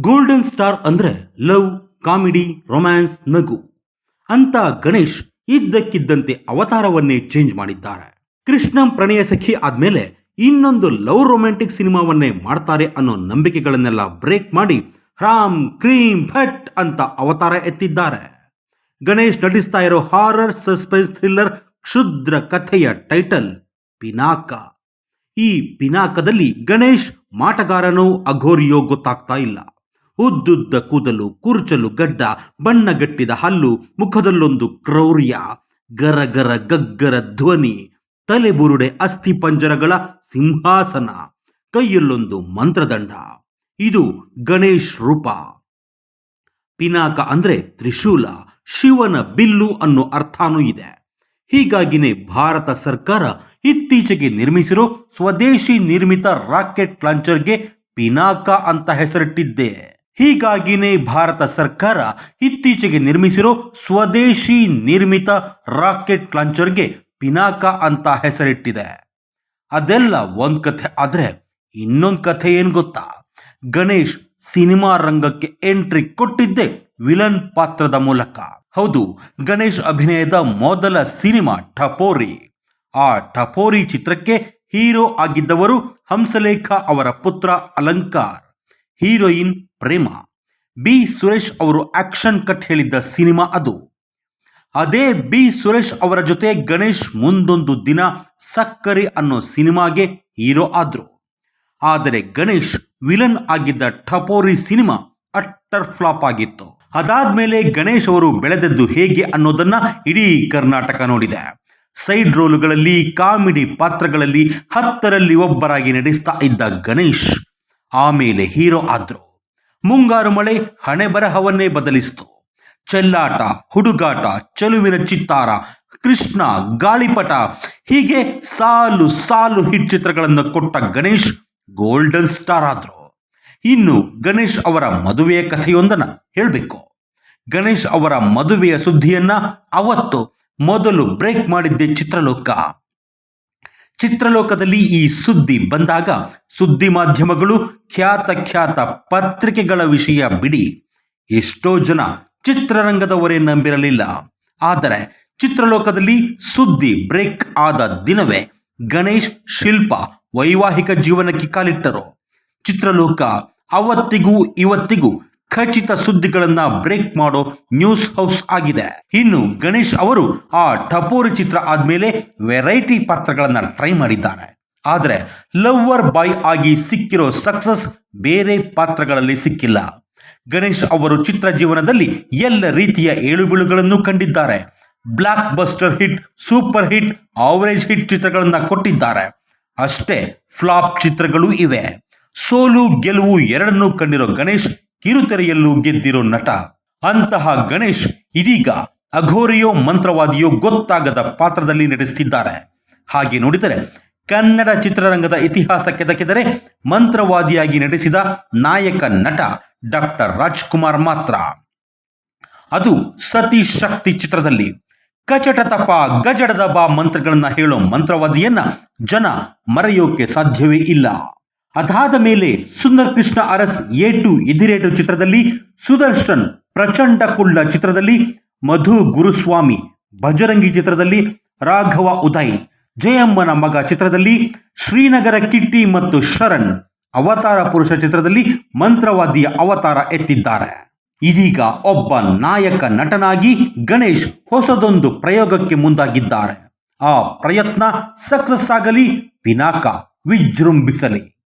Golden star ಅಂದ್ರೆ love comedy romance ನಗು. ಅಂತ ಗಣೇಶ್ ಇದ್ದಕ್ಕಿದ್ದಂತೆ ಅವತಾರವನ್ನೇ ಚೇಂಜ್ ಮಾಡಿದ್ದಾರೆ. ಕೃಷ್ಣಂ ಪ್ರಣಯ ಸಖಿ ಆದ್ಮೇಲೆ ಇನ್ನೊಂದು ಲವ್ ರೊಮ್ಯಾಂಟಿಕ್ ಸಿನಿಮಾವನ್ನೇ ಮಾಡ್ತಾರೆ ಅನ್ನೋ ನಂಬಿಕೆಗಳನ್ನೆಲ್ಲ ಬ್ರೇಕ್ ಮಾಡಿ ರಾಮ್, ಕ್ರೀಮ್, ಭಟ್ ಅಂತ ಅವತಾರ ಎತ್ತಿದ್ದಾರೆ. ಗಣೇಶ್ ನಟಿಸ್ತಾ ಇರೋ ಹಾರರ್ ಸಸ್ಪೆನ್ಸ್ ಥ್ರಿಲ್ಲರ್ ಕ್ಷುದ್ರ ಕಥೆಯ ಟೈಟಲ್ ಪಿನಾಕ. ಈ ಪಿನಾಕದಲ್ಲಿ ಗಣೇಶ್ ಮಾಟಗಾರನೋ, ಅಘೋರಿಯೋ ಗೊತ್ತಾಗ್ತಾ ಇಲ್ಲ. ಉದ್ದುದ್ದ ಕೂದಲು, ಕುರ್ಚಲು ಗಡ್ಡ, ಬಣ್ಣಗಟ್ಟಿದ ಹಲ್ಲು, ಮುಖದಲ್ಲೊಂದು ಕ್ರೌರ್ಯ, ಗರಗರ ಗಗ್ಗರ ಧ್ವನಿ ತಲೆಬುರುಡೆ ಅಸ್ಥಿ ಪಂಜರಗಳ ಸಿಂಹಾಸನ, ಕೈಯಲ್ಲೊಂದು ಮಂತ್ರದಂಡ. ಇದು ಗಣೇಶ್ ರೂಪ. ಪಿನಾಕ ಅಂದ್ರೆ ತ್ರಿಶೂಲ, ಶಿವನ ಬಿಲ್ಲು ಅನ್ನೋ ಅರ್ಥನೂ ಇದೆ. ಹೀಗಾಗಿನೇ ಭಾರತ ಸರ್ಕಾರ ಇತ್ತೀಚೆಗೆ ನಿರ್ಮಿಸಿರೋ ಸ್ವದೇಶಿ ನಿರ್ಮಿತ ರಾಕೆಟ್ ಲಾಂಚರ್ಗೆ ಪಿನಾಕ ಅಂತ ಹೆಸರಿಟ್ಟಿದ್ದೆ. ಹೀಗಾಗಿನೇ ಭಾರತ ಸರ್ಕಾರ ಇತ್ತೀಚೆಗೆ ನಿರ್ಮಿಸಿರೋ ಸ್ವದೇಶಿ ನಿರ್ಮಿತ ರಾಕೆಟ್ ಲಾಂಚರ್ಗೆ ಪಿನಾಕ ಅಂತ ಹೆಸರಿಟ್ಟಿದೆ. ಅದೆಲ್ಲ ಒಂದ್ ಕಥೆ ಆದರೆ ಇನ್ನೊಂದು ಕಥೆ ಏನು ಗೊತ್ತಾ? ಗಣೇಶ್ ಸಿನಿಮಾ ರಂಗಕ್ಕೆ ಎಂಟ್ರಿ ಕೊಟ್ಟಿದ್ದೆ ವಿಲನ್ ಪಾತ್ರದ ಮೂಲಕ. ಹೌದು, ಗಣೇಶ್ ಅಭಿನಯದ ಮೊದಲ ಸಿನಿಮಾ ಠಪೋರಿ. ಆ ಠಪೋರಿ ಚಿತ್ರಕ್ಕೆ ಹೀರೋ ಆಗಿದ್ದವರು ಹಂಸಲೇಖ ಅವರ ಪುತ್ರ ಅಲಂಕಾರ್. ಹೀರೋಯಿನ್ ಪ್ರೇಮ. ಬಿ. ಸುರೇಶ್ ಅವರು ಆಕ್ಷನ್ ಕಟ್ ಹೇಳಿದ್ದ ಸಿನಿಮಾ ಅದು. ಅದೇ ಬಿ. ಸುರೇಶ್ ಅವರ ಜೊತೆ ಗಣೇಶ್ ಮುಂದೊಂದು ದಿನ ಸಕ್ಕರೆ ಅನ್ನೋ ಸಿನಿಮಾಗೆ ಹೀರೋ ಆದ್ರು. ಆದರೆ ಗಣೇಶ್ ವಿಲನ್ ಆಗಿದ್ದ ಠಪೋರಿ ಸಿನಿಮಾ ಅಟ್ಟರ್ ಫ್ಲಾಪ್ ಆಗಿತ್ತು. ಅದಾದ್ಮೇಲೆ ಗಣೇಶ್ ಅವರು ಬೆಳೆದದ್ದು ಹೇಗೆ ಅನ್ನೋದನ್ನ ಇಡೀ ಕರ್ನಾಟಕ ನೋಡಿದೆ. ಸೈಡ್ ರೋಲುಗಳಲ್ಲಿ, ಕಾಮಿಡಿ ಪಾತ್ರಗಳಲ್ಲಿ ಹತ್ತರಲ್ಲಿ ಒಬ್ಬರಾಗಿ ನಡೆಸ್ತಾ ಇದ್ದ ಗಣೇಶ್ ಆಮೇಲೆ ಹೀರೋ ಆದ್ರು. ಮುಂಗಾರು ಮಳೆ ಹಣೆ ಬರಹವನ್ನೇ ಬದಲಿಸಿತು. ಚೆಲ್ಲಾಟ, ಹುಡುಗಾಟ, ಚೆಲುವಿನ ಚಿತ್ತಾರ, ಕೃಷ್ಣ, ಗಾಳಿಪಟ, ಹೀಗೆ ಸಾಲು ಸಾಲು ಹಿಟ್ ಚಿತ್ರಗಳನ್ನು ಕೊಟ್ಟ ಗಣೇಶ್ ಗೋಲ್ಡನ್ ಸ್ಟಾರ್ ಆದ್ರು. ಇನ್ನು ಗಣೇಶ್ ಅವರ ಮದುವೆಯ ಕಥೆಯೊಂದನ್ನು ಹೇಳಬೇಕು. ಗಣೇಶ್ ಅವರ ಮದುವೆಯ ಸುದ್ದಿಯನ್ನ ಅವತ್ತು ಮೊದಲು ಬ್ರೇಕ್ ಮಾಡಿದ್ದೆ ಚಿತ್ರಲೋಕ. ಚಿತ್ರಲೋಕದಲ್ಲಿ ಈ ಸುದ್ದಿ ಬಂದಾಗ ಸುದ್ದಿ ಮಾಧ್ಯಮಗಳು ಖ್ಯಾತ ಖ್ಯಾತ ಪತ್ರಿಕೆಗಳ ವಿಷಯ ಬಿಡಿ. ಎಷ್ಟೋ ಜನ ಚಿತ್ರರಂಗದವರೇ ನಂಬಿರಲಿಲ್ಲ. ಆದರೆ ಚಿತ್ರಲೋಕದಲ್ಲಿ ಸುದ್ದಿ ಬ್ರೇಕ್ ಆದ ದಿನವೇ ಗಣೇಶ್ ಶಿಲ್ಪ ವೈವಾಹಿಕ ಜೀವನಕ್ಕೆ ಕಾಲಿಟ್ಟರು. ಚಿತ್ರಲೋಕ ಅವತ್ತಿಗೂ ಇವತ್ತಿಗೂ ಖಚಿತ ಸುದ್ದಿಗಳನ್ನ ಬ್ರೇಕ್ ಮಾಡೋ ನ್ಯೂಸ್ ಹೌಸ್ ಆಗಿದೆ. ಇನ್ನು ಗಣೇಶ್ ಅವರು ಆ ಟಪೋರಿ ಚಿತ್ರ ಆದ್ಮೇಲೆ ವೆರೈಟಿ ಪಾತ್ರಗಳನ್ನ ಟ್ರೈ ಮಾಡಿದ್ದಾರೆ. ಆದರೆ ಲವ್ವರ್ ಬಾಯ್ ಆಗಿ ಸಿಕ್ಕಿರೋ ಸಕ್ಸಸ್ ಬೇರೆ ಪಾತ್ರಗಳಲ್ಲಿ ಸಿಕ್ಕಿಲ್ಲ. ಗಣೇಶ್ ಅವರು ಚಿತ್ರ ಜೀವನದಲ್ಲಿ ಎಲ್ಲ ರೀತಿಯ ಏಳುಬೀಳುಗಳನ್ನು ಕಂಡಿದ್ದಾರೆ. Blockbuster hit super hit average hit ಚಿತ್ರಗಳನ್ನ ಕೊಟ್ಟಿದ್ದಾರೆ. ಅಷ್ಟೇ ಫ್ಲಾಪ್ ಚಿತ್ರಗಳು ಇವೆ. ಸೋಲು ಗೆಲುವು ಎರಡನ್ನೂ ಕಂಡಿರೋ ಗಣೇಶ್ ಕಿರುತೆರೆಯಲ್ಲೂ ಗೆದ್ದಿರೋ ನಟ ಅಂತಹ ಗಣೇಶ್ ಇದೀಗ ಅಘೋರಿಯೋ ಮಂತ್ರವಾದಿಯೋ ಗೊತ್ತಾಗದ ಪಾತ್ರದಲ್ಲಿ ನಡೆಸುತ್ತಿದ್ದಾರೆ ಹಾಗೆ ನೋಡಿದರೆ ಕನ್ನಡ ಚಿತ್ರರಂಗದ ಇತಿಹಾಸ ಕೆದಕಿದರೆ ಮಂತ್ರವಾದಿಯಾಗಿ ನಟಿಸಿದ ನಾಯಕ ನಟ ಡಾಕ್ಟರ್ ರಾಜ್ಕುಮಾರ್ ಮಾತ್ರ. ಅದು ಸತಿ ಶಕ್ತಿ ಚಿತ್ರದಲ್ಲಿ ಕಚಟ ತಪ ಗಜಡದ ಬಾ ಮಂತ್ರಗಳನ್ನ ಹೇಳೋ ಮಂತ್ರವಾದಿಯನ್ನ ಜನ ಮರೆಯೋಕೆ ಸಾಧ್ಯವೇ ಇಲ್ಲ. ಅದಾದ ಮೇಲೆ ಸುಂದರ್ ಕೃಷ್ಣ ಅರಸ್ ಎ ಟು ಎದಿರೇಟು ಚಿತ್ರದಲ್ಲಿ, ಸುದರ್ಶನ್ ಪ್ರಚಂಡ ಕುಳ್ಳ ಚಿತ್ರದಲ್ಲಿ, ಮಧು ಗುರುಸ್ವಾಮಿ ಭಜರಂಗಿ ಚಿತ್ರದಲ್ಲಿ, ರಾಘವ ಉದಯ್ ಜಯಮ್ಮನ ಮಗ ಚಿತ್ರದಲ್ಲಿ, ಶ್ರೀನಗರ ಕಿಟ್ಟಿ ಮತ್ತು ಶರಣ್ ಅವತಾರ ಪುರುಷ ಚಿತ್ರದಲ್ಲಿ ಮಂತ್ರವಾದಿಯ ಅವತಾರ ಎತ್ತಿದ್ದಾರೆ. ಇದೀಗ ಒಬ್ಬ ನಾಯಕ ನಟನಾಗಿ ಗಣೇಶ್ ಹೊಸದೊಂದು ಪ್ರಯೋಗಕ್ಕೆ ಮುಂದಾಗಿದ್ದಾರೆ. ಆ ಪ್ರಯತ್ನ ಸಕ್ಸಸ್ ಆಗಲಿ ಪಿನಾಕ ವಿಜೃಂಭಿಸಲಿ.